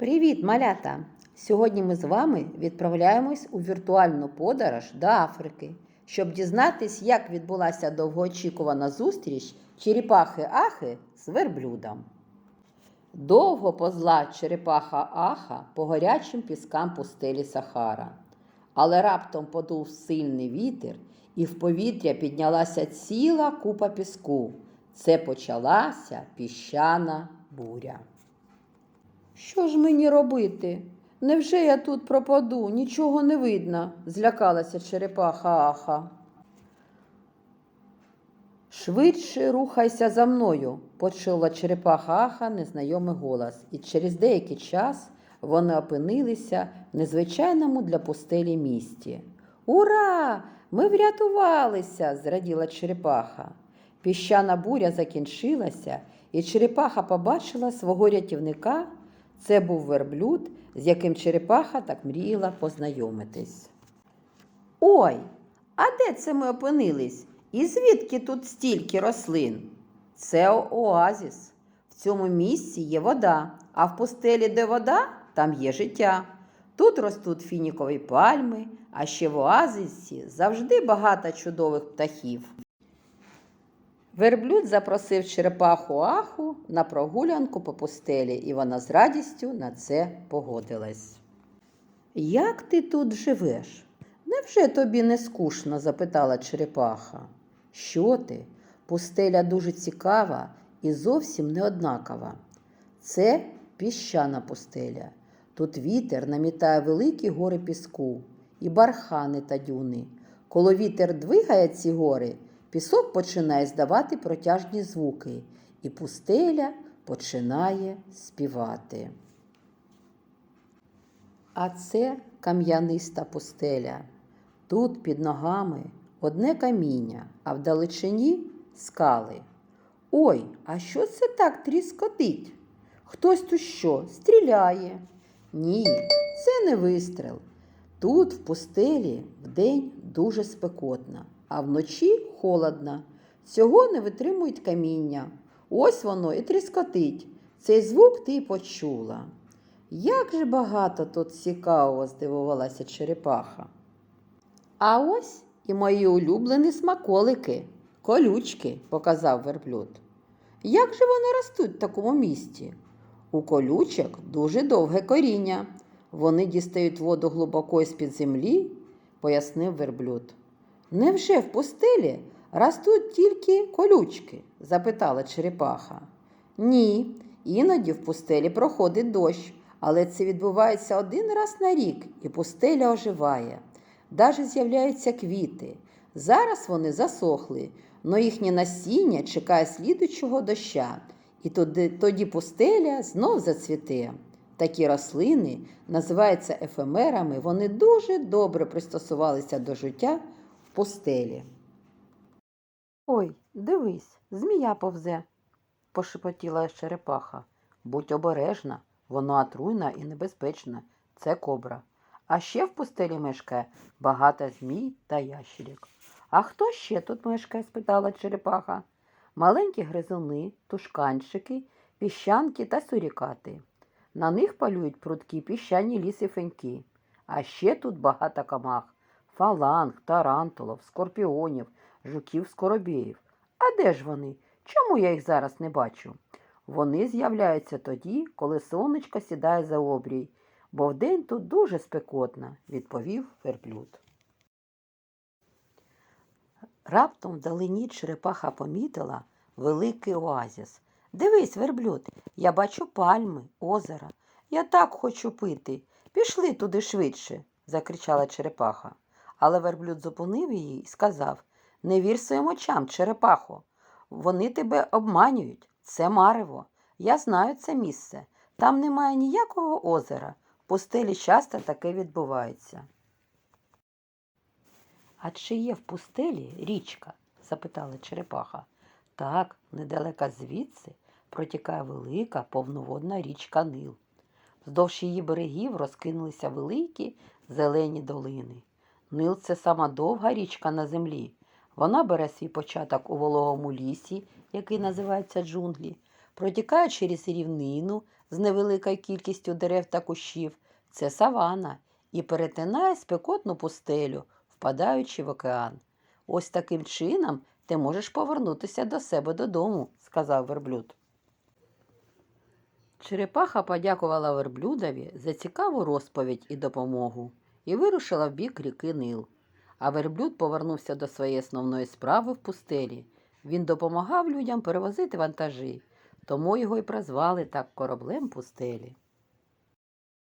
Привіт, малята! Сьогодні ми з вами відправляємось у віртуальну подорож до Африки, щоб дізнатись, як відбулася довгоочікувана зустріч черепахи Ахи з верблюдом. Довго позла черепаха Аха по гарячим піскам пустелі Сахара, але раптом подув сильний вітер, і в повітря піднялася ціла купа піску. Це почалася піщана буря. Що ж мені робити? Невже я тут пропаду? Нічого не видно, злякалася черепаха Аха. Швидше рухайся за мною, почула черепаха Аха незнайомий голос, і через деякий час вони опинилися в незвичайному для пустелі місті. Ура! Ми врятувалися! зраділа черепаха. Піщана буря закінчилася, і черепаха побачила свого рятівника. Це був верблюд, з яким черепаха так мріяла познайомитись. Ой, а де це ми опинились? І звідки тут стільки рослин? Це оазіс. В цьому місці є вода, а в пустелі, де вода, там є життя. Тут ростуть фінікові пальми, а ще в оазисі завжди багато чудових птахів. Верблюд запросив черепаху Аху на прогулянку по пустелі, і вона з радістю на це погодилась. Як ти тут живеш? Невже тобі не скучно? запитала черепаха. Що ти? Пустеля дуже цікава і зовсім не однакова. Це піщана пустеля. Тут вітер намітає великі гори піску і бархани та дюни. Коли вітер двигає ці гори, пісок починає здавати протяжні звуки, і пустеля починає співати. А це кам'яниста пустеля. Тут під ногами одне каміння, а вдалечині скали. Ой, а що це так тріскотить? Хтось тут що, стріляє? Ні, це не вистріл. Тут, в пустелі, вдень дуже спекотно, а вночі холодно. Цього не витримують каміння. Ось воно і тріскотить. Цей звук ти й почула. Як же багато тут цікавого, здивувалася черепаха. А ось і мої улюблені смаколики, колючки, показав верблюд. Як же вони ростуть в такому місті? У колючок дуже довге коріння. Вони дістають воду глибоко з-під землі, пояснив верблюд. Невже в пустелі ростуть тільки колючки? запитала черепаха. Ні, іноді в пустелі проходить дощ, але це відбувається один раз на рік, і пустеля оживає. Даже з'являються квіти. Зараз вони засохли, но їхнє насіння чекає слідучого доща, і тоді, тоді пустеля знов зацвіте. Такі рослини називаються ефемерами, вони дуже добре пристосувалися до життя в пустелі. Ой, дивись, змія повзе, пошепотіла черепаха. Будь обережна, вона отруйна і небезпечна. Це кобра. А ще в пустелі мешкає багато змій та ящерок. А хто ще тут мешкає? спитала черепаха. Маленькі гризуни, тушканчики, піщанки та сурікати. На них полюють прудкі піщані ліси феньки. А ще тут багато комах фаланг, тарантулов, скорпіонів, жуків скоробіїв. А де ж вони? Чому я їх зараз не бачу? Вони з'являються тоді, коли сонечко сідає за обрій, бо вдень тут дуже спекотно, відповів верблюд. Раптом вдалині черепаха помітила великий оазіс. Дивись, верблюд, я бачу пальми, озера. Я так хочу пити. Пішли туди швидше, закричала черепаха. Але верблюд зупинив її і сказав Не вір своїм очам, черепахо. Вони тебе обманюють. Це марево. Я знаю це місце. Там немає ніякого озера. Пустелі часто таке відбувається. А чи є в пустелі річка? запитала черепаха. Так, недалеко звідси протікає велика повноводна річка Нил. Вздовж її берегів розкинулися великі зелені долини. Нил це сама довга річка на землі. Вона бере свій початок у вологому лісі, який називається джунглі, протікає через рівнину з невеликою кількістю дерев та кущів. Це савана і перетинає спекотну пустелю, впадаючи в океан. Ось таким чином ти можеш повернутися до себе додому, сказав верблюд. Черепаха подякувала верблюдові за цікаву розповідь і допомогу і вирушила в бік ріки Нил. А верблюд повернувся до своєї основної справи в пустелі. Він допомагав людям перевозити вантажі, тому його й прозвали так кораблем пустелі.